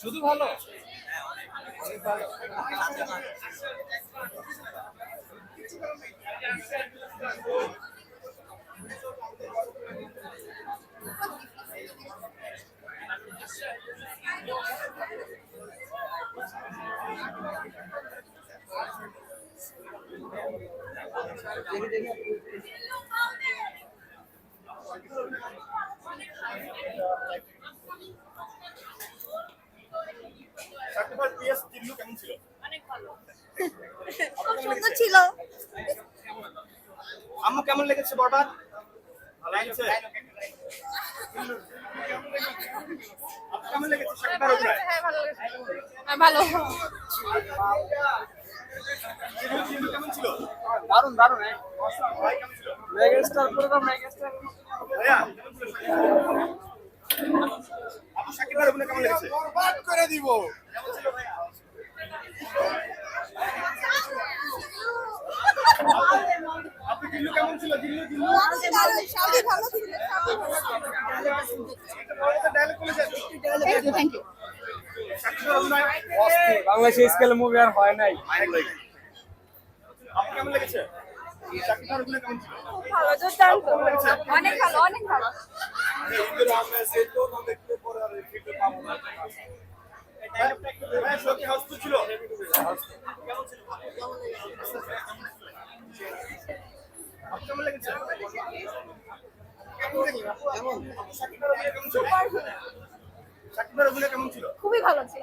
শুধু ভালো? সাকিবার পিএস জিল্লু কেমন ছিল খুব সুন্দর ছিল আম্মু কেমন লেগেছে? বরবাদ ভালো লেগেছে। কেমন লেগেছে হ্যাঁ ভালো। জিল্লু জিল্লু কেমন ছিল মেগাস্টার পুরো মেগাস্টার ভাইয়া লেগেছে বরবাদ করে দিব। ছিল? ভাইয়া ছিল ভালো ছিল অভিনয়। বাংলাদেশে স্কেলে মুভি আর হয় নাই। কেমন লেগেছে? সাকিবার অভিনয় কেমন ছিল? ভালো দুর্দান্ত। অনেক ভালো অনেক ভালো। ভাইয়া শোকে হাউসফুল ছিল। কেমন ছিল? কেমন লেগেছে? কেমন সাকিবার অভিনয় কেমন ছিল? সাকিবার অভিনয় কেমন ছিল? খুবই ভালো ছিল।